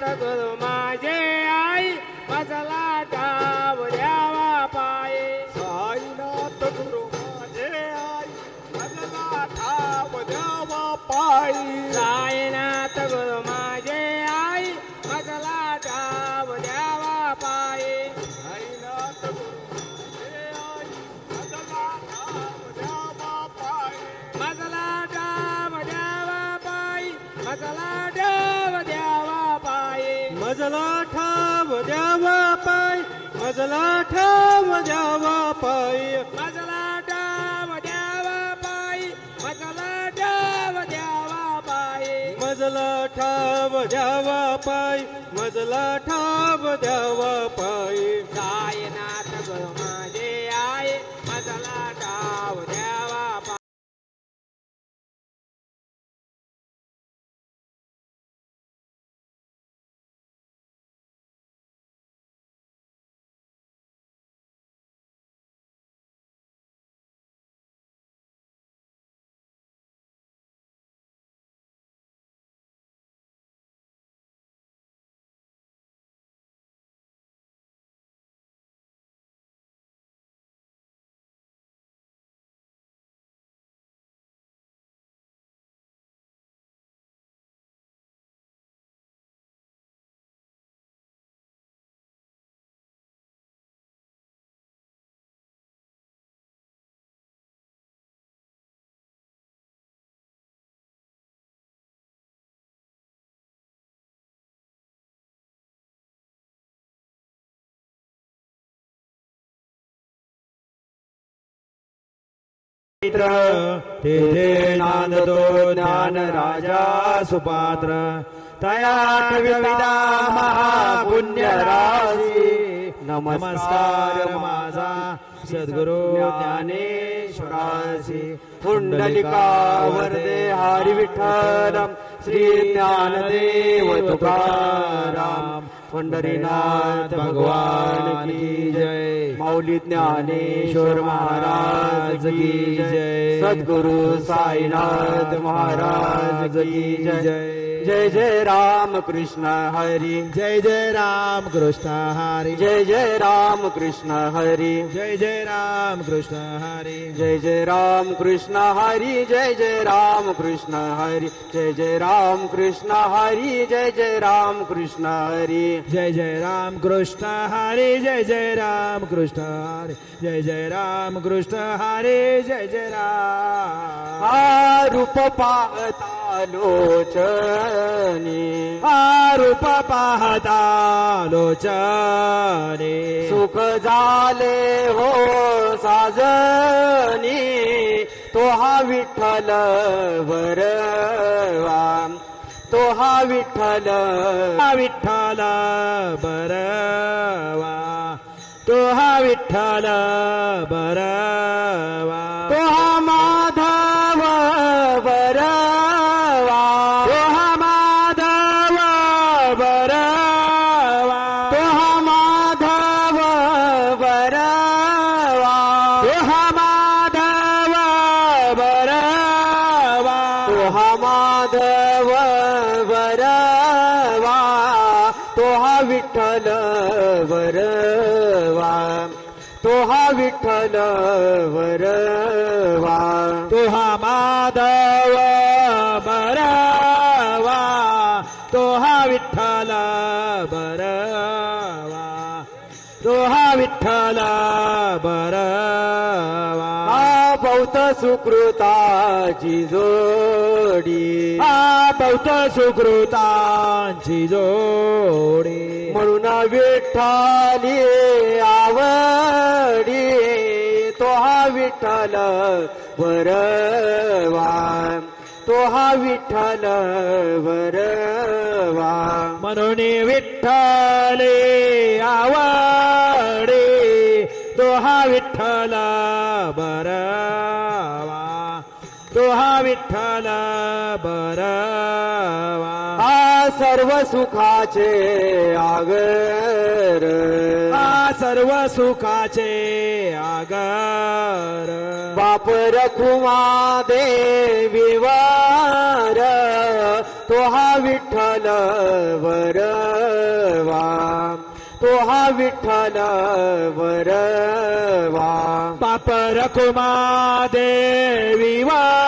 संत गुरु माझे आई मजला टाव द्यावा पाये साईनाथ गुरु माझे आई मजला टाव द्यावा पायी साईनाथ गुरु माझे आई मजला टाव द्यावा पाये साईनाथ गुरु माझे आई मजला टाव द्यावा पायी मजला टाव द्यावा पायी मजला मजला ठाव द्यावा पाय मजला ठाव द्यावा पाय. मजला ठाव द्यावा पाय मजला ठाव द्यावा पाय. मजला ठाव द्यावा पाय मजला ठाव द्यावा पाय. गायना राजा सुपात्र। तया महापुण्ये नमस्कारमासा सद्गुरो ज्ञानेश्वरासि। पुण्डलिका वे हारि विठलम् श्री ज्ञानदेव तुकार पंढरीनाथ भगवान की जय. माऊली ज्ञानेश्वर महाराज की जय. सद्गुरु साईनाथ महाराज की जय. जय जय राम कृष्ण हरी जय जय राम कृष्ण हरी जय जय राम कृष्ण हरी जय जय राम कृष्ण हरी जय जय राम कृष्ण हरी जय जय राम कृष्ण हरी जय जय राम कृष्ण हरी जय जय राम कृष्ण हरी जय जय राम कृष्ण हरी जय जय राम कृष्ण हरी जय जय राम कृष्ण हरी जय जय राम हा रूप पाहता लोचनी हा रूप पाहता लोचनी सुख झाले हो साजनी तो हा विठ्ठल बरवा तो हा विठ्ठल हा विठ्ठल बरवा तो हा विठ्ठल बरवा विठ्ठल वरवा तुहा माद सुकृताची जोडी. हा बौद्ध सुकृतांची जोडी. म्हणून विठ्ठली आवडी. तो हा विठ्ठल बरवा तो हा विठ्ठल बरवा म्हणून विठ्ठले आवडे. तो हा विठ्ठल बरवा. विठ्ठल बरवा. हा सर्व सुखाचे आगर. हा सर्व सुखाचे आगर. बाप रखुमा देवीवार तो हा विठ्ठल बरवा. तो हा विठ्ठल बरवा. बाप रखुमा देवीवार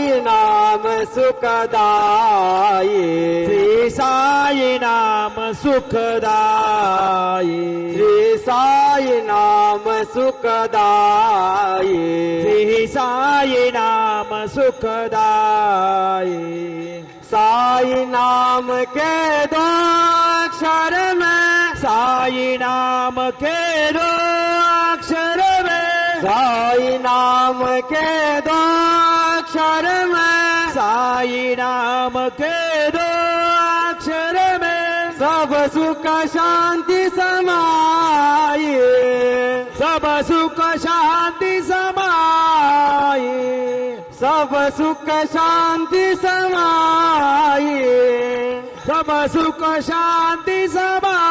साई नाम सुखदाई श्री साई नाम सुखदाई श्री साई नाम सुखदाई श्री साई नाम सुखदाई साई नाम के दो अक्षर में। साई नाम के दो अक्षर में। साई नाम के दो अक्षर में साई नाम के दो अक्षर में सब सुख शांति समाई सब सुख शांति समाई सब सुख शांति समाई सब सुख शांति समाई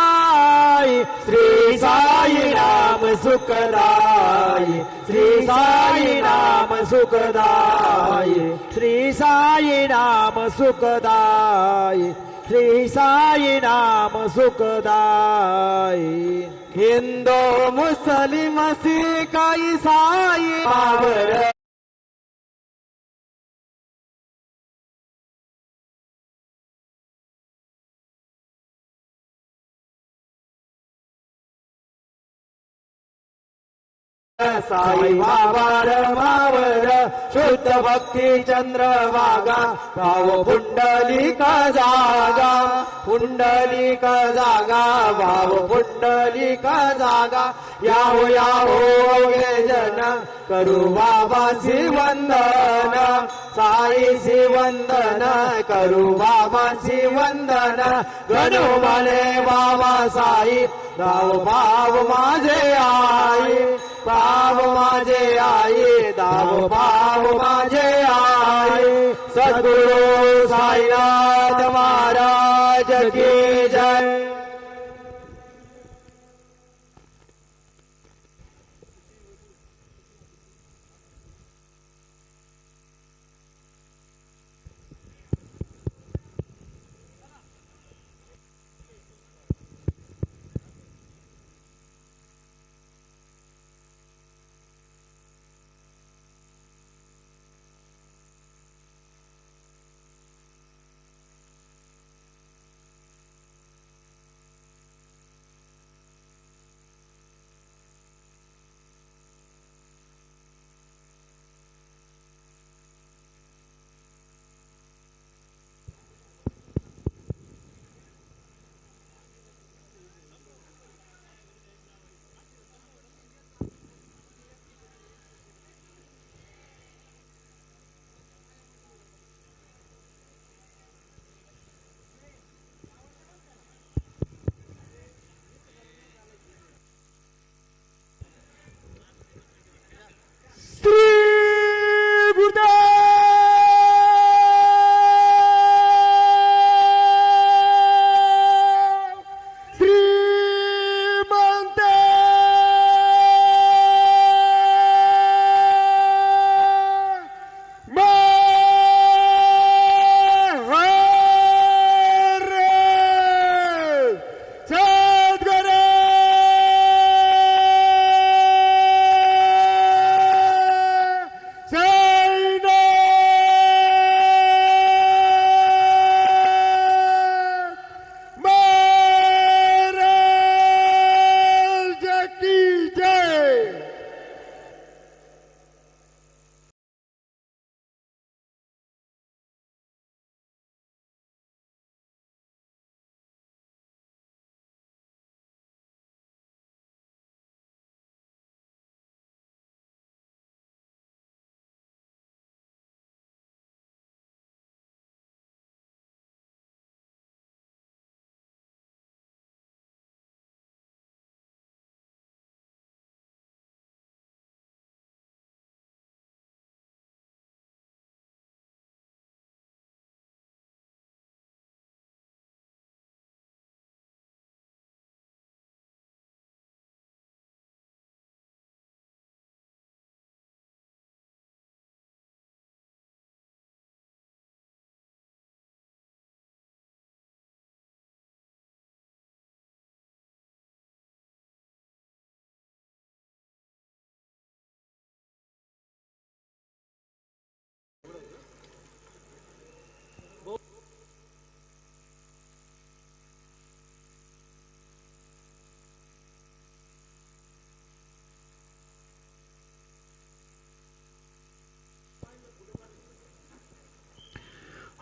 श्री साई राम सुखदाई श्री साई राम सुखदाई श्री साई राम सुखदाई श्री साई राम सुखदाई हिंदू मुस्लिम सिख साई पावर साई बाबार मावर शुद्ध भक्ती चंद्र वागा भाव पुंडलिका जागा पुंडलिका जागा भाव पुंडलिका जागा याहो याहो गे जन करू बाबा वंदन साई वंदन करू बाबा वंदन गणू म्हणे बाबा साई भाव भाव माझे आई. भाव माझे आई दाव भाव माझे आई. सद्गुरु साईनाथ महाराज की जय.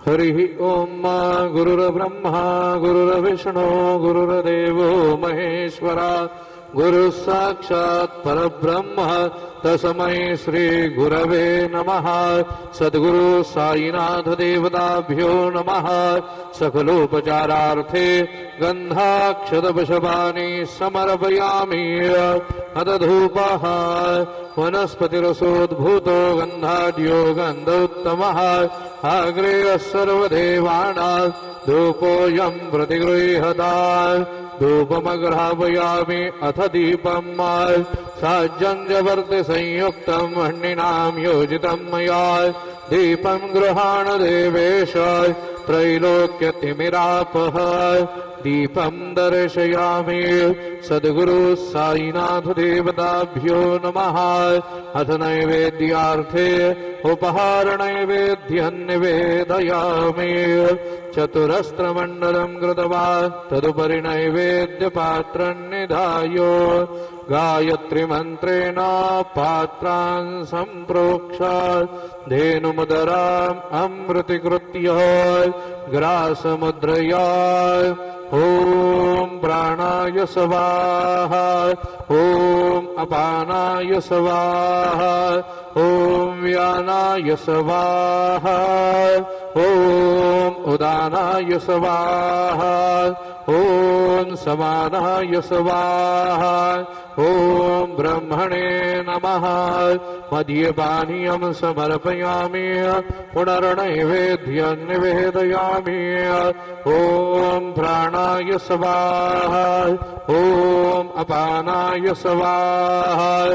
हरिः ॐ गुरुर्ब्रह्मा गुरुर्विष्णु गुरुर्देवो महेश्वरा। गुरुः साक्षात् परब्रह्म तस्मै श्रीगुरवे नमः। सद्गुरु साईनाथ देवताभ्यो नमः। सकलोपचारार्थे गन्धाक्षतवशवानि समर्पयामि। हतधूपः वनस्पतिरसोद्भूतो गन्धाढ्यो गन्धोत्तमः अग्रेयः सर्वदेवानां धूपोऽयं प्रतिगृह्यता धूपमग्रापयामि अथ दीपम् साज्यं जवर्ति संयुक्तम् हण्णिनां योजितं मया दीपं गृहाण देवेश त्रैलोक्यतिमिरापः दीपं दर्शयामि। सद्गुरु साईनाथ देवताभ्यो नमः। अथ नैवेद्यार्थे उपहारनैवेद्यं निवेदयामि चतुरस्त्रमण्डलं कृत्वा तदुपरि नैवेद्यपात्रं निधाय। गायत्रीमन्त्रेण पात्रान् सम्प्रोक्ष धेनुमुदराम् अमृतिकृत्य ग्रासमुद्रया। ॐ प्राणाय स्वाहा ॐ अपानाय स्वाहा ॐ व्यानाय स्वाहा ॐ उदानाय स्वाहा। ॐ समानाय स्वाहा। ॐ ब्रह्मणे नमः। मदीयपानीयं समर्पयामि। पुनर्नैवेद्यं निवेदयामि। ॐ प्राणाय स्वाहा। ॐ अपानाय स्वाहा।